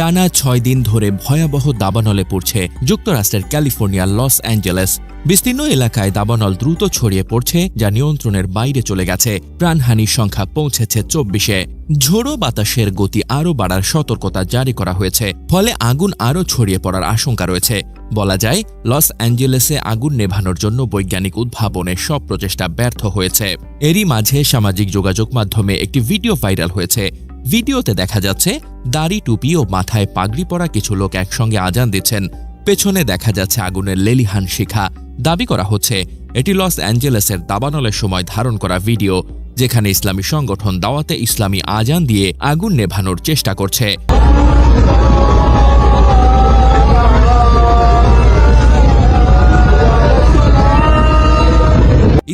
টানা ছয় দিন ধরে ভয়াবহ দাবানলে পড়ছে যুক্তরাষ্ট্রের ক্যালিফোর্নিয়ার লস অ্যাঞ্জেলেস। বিস্তীর্ণ এলাকায় দাবানল দ্রুত ছড়িয়ে পড়ছে যা নিয়ন্ত্রণের বাইরে চলে গেছে। প্রাণহানির সংখ্যা পৌঁছেছে চব্বিশে। ঝোড়ো বাতাসের গতি আরও বাড়ার সতর্কতা জারি করা হয়েছে, ফলে আগুন আরও ছড়িয়ে পড়ার আশঙ্কা রয়েছে। বলা যায়, লস অ্যাঞ্জেলেসে আগুন নেভানোর জন্য বৈজ্ঞানিক উদ্ভাবনের সব প্রচেষ্টা ব্যর্থ হয়েছে। এরই মাঝে সামাজিক যোগাযোগ মাধ্যমে একটি ভিডিও ভাইরাল হয়েছে। ভিডিওতে দেখা যাচ্ছে, দাড়ি, টুপি ও মাথায় পাগড়ি পরা কিছু লোক একসঙ্গে আজান দিচ্ছেন। পেছনে দেখা যাচ্ছে আগুনের লেলিহান শিখা। দাবি করা হচ্ছে, এটি লস অ্যাঞ্জেলেসের দাবানলের সময় ধারণ করা ভিডিও, যেখানে ইসলামী সংগঠন দাওয়াতে ইসলামী আজান দিয়ে আগুন নেভানোর চেষ্টা করছে।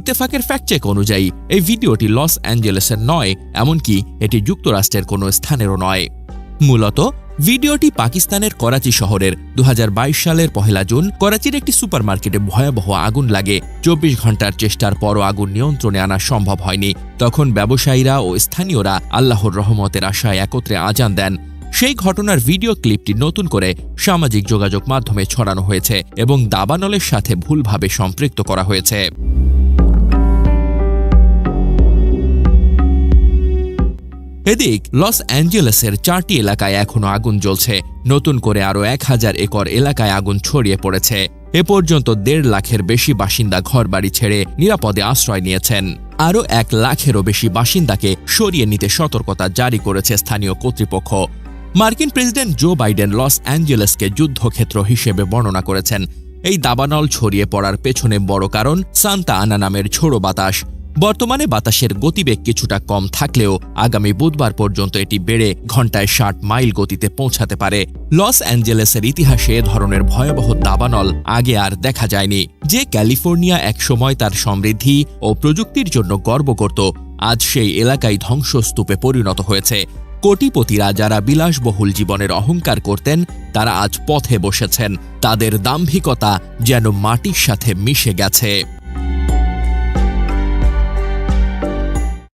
ইত্তেফাকের ফ্যাক্ট চেক অনুযায়ী, এই ভিডিওটি লস অ্যাঞ্জেলেসের নয়, এমনকি এটি যুক্তরাষ্ট্রের কোনো স্থানেরও নয়। মূলত, ভিডিওটি পাকিস্তানের করাচি শহরের দু হাজার বাইশ সালের পহেলা জুন করাচির একটি সুপারমার্কেটে ভয়াবহ আগুন লাগে। চব্বিশ ঘণ্টার চেষ্টার পরও আগুন নিয়ন্ত্রণে আনা সম্ভব হয়নি। তখন ব্যবসায়ীরা ও স্থানীয়রা আল্লাহর রহমতের আশায় একত্রে আজান দেন। সেই ঘটনার ভিডিও ক্লিপটি নতুন করে সামাজিক যোগাযোগ মাধ্যমে ছড়ানো হয়েছে এবং দাবানলের সাথে ভুলভাবে সম্পৃক্ত করা হয়েছে। এদিক, লস অ্যাঞ্জেলেসের চারটি এলাকায় এখনও আগুন জ্বলছে। নতুন করে আরও এক হাজার একর এলাকায় আগুন ছড়িয়ে পড়েছে। এ পর্যন্ত দেড় লাখের বেশি বাসিন্দা ঘরবাড়ি ছেড়ে নিরাপদে আশ্রয় নিয়েছেন। আরও এক লাখেরও বেশি বাসিন্দাকে সরিয়ে নিতে সতর্কতা জারি করেছে স্থানীয় কর্তৃপক্ষ। মার্কিন প্রেসিডেন্ট জো বাইডেন লস অ্যাঞ্জেলেসকে যুদ্ধক্ষেত্র হিসেবে বর্ণনা করেছেন। এই দাবানল ছড়িয়ে পড়ার পেছনে বড় কারণ সান্তা আনা নামের ঝোড়ো বাতাস। বর্তমানে বাতাসের গতিবেগ কিছুটা কম থাকলেও আগামী বুধবার পর্যন্ত এটি বেড়ে ঘন্টায় ষাট মাইল গতিতে পৌঁছাতে পারে। লস অ্যাঞ্জেলেসের ইতিহাসে ধরনের ভয়াবহ দাবানল আগে আর দেখা যায়নি। যে ক্যালিফোর্নিয়া একসময় তার সমৃদ্ধি ও প্রযুক্তির জন্য গর্ব করত, আজ সেই এলাকায় ধ্বংসস্তূপে পরিণত হয়েছে। কোটিপতিরা যারা বিলাসবহুল জীবনের অহংকার করতেন, তারা আজ পথে বসেছেন। তাদের দাম্ভিকতা যেন মাটির সাথে মিশে গেছে।